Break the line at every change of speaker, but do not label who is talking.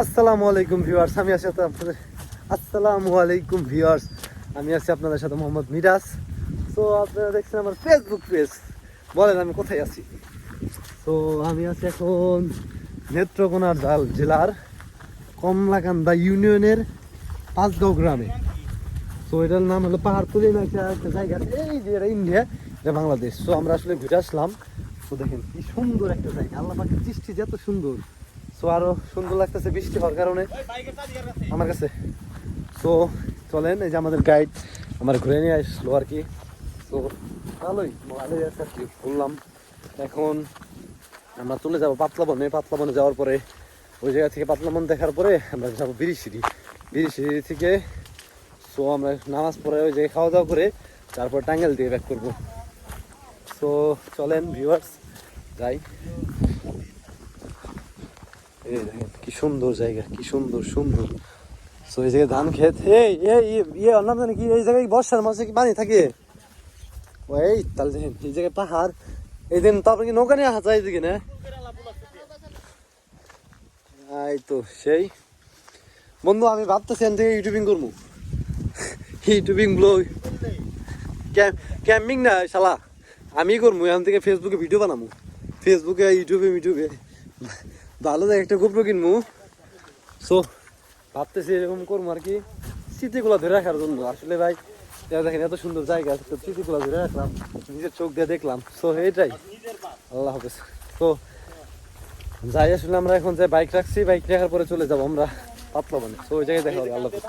আসসালামু আলাইকুম ভিউয়ার্স, আমি আছি আপনাদের আসসালামু আলাইকুম ভিউয়ার্স, আমি আছি আপনাদের সাথে মোহাম্মদ মিরাজ। তো আপনারা দেখছেন আমার ফেসবুক পেজ বলেন, আমি কোথায় আছি? তো আমি আছি এখন নেত্রকোনার জাল জেলার কমলাকান্দা ইউনিয়নের পাঁচগাঁও গ্রামে। তো এটার নাম হলো পাহাড়তলি না একটা জায়গা এই যে এটা ইন্ডিয়া, এটা বাংলাদেশ। তো আমরা আসলে ঘুরে আসলাম। তো দেখেন কি সুন্দর একটা জায়গা, আল্লাহ পাখির দৃষ্টি যে এত সুন্দর। তো আরও সুন্দর লাগতেছে, বৃষ্টি হওয়ার কারণে আমার কাছে। সো চলেন, এই যে আমাদের গাইড আমার ঘুরে নিয়ে আসলো আর কি। তো ভালোই ভালোই আছে আর কি বললাম এখন আমরা চলে যাব পাতলা বনে। পাতলা বনে যাওয়ার পরে, ওই জায়গা থেকে পাতলা বন দেখার পরে আমরা যাব বিরিশিরি বিরিশিরি থেকে সো আমরা নামাজ পড়ে ওই জায়গায় খাওয়া দাওয়া করে তারপর টাঙ্গেল দিয়ে ব্যাক করব। সো চলেন ভিউয়ার্স যাই। এই দেখেন, কি সুন্দর জায়গা, কি সুন্দর সুন্দর। সো এই জায়গায় ধান ক্ষেত এই ইয়ে অন্য জানি কি? এই জায়গায় বর্ষার মাসে কি পানি থাকে? ও, এই তাহলে এই জায়গায় পাহাড়। এই দিন তারপরে কি নৌকা নিয়ে আসা যায় না? এই তো, সেই। বন্ধু, আমি ভাবতেছি এখান থেকে ইউটিউবিং করব। ইউটিউবিং ব্লগ ক্যাম্পিং না, শালা। আমি করব, এখান থেকে ফেসবুকে ভিডিও বানাবো। ফেসবুকে ইউটিউবে ইউটিউবে ভালো দেখ, একটা গোপ্রো কিনবো। সো, ভাবতেছি এরকম করব আর কি। স্মৃতিগুলো ধরে রাখার জন্য। আসলে ভাই দেখেন এত সুন্দর জায়গা আছে, তো স্মৃতিগুলো ধরে রাখলাম, নিজের চোখ দিয়ে দেখলাম। সো এটাই আল্লাহ হাফেজ। তো যাই, আসলে আমরা এখন যে বাইক রাখছি, বাইক রাখার পরে চলে যাব আমরা। পাতলা বনে তো ওই জায়গায় দেখা হবে, আল্লাহ হাফেজ।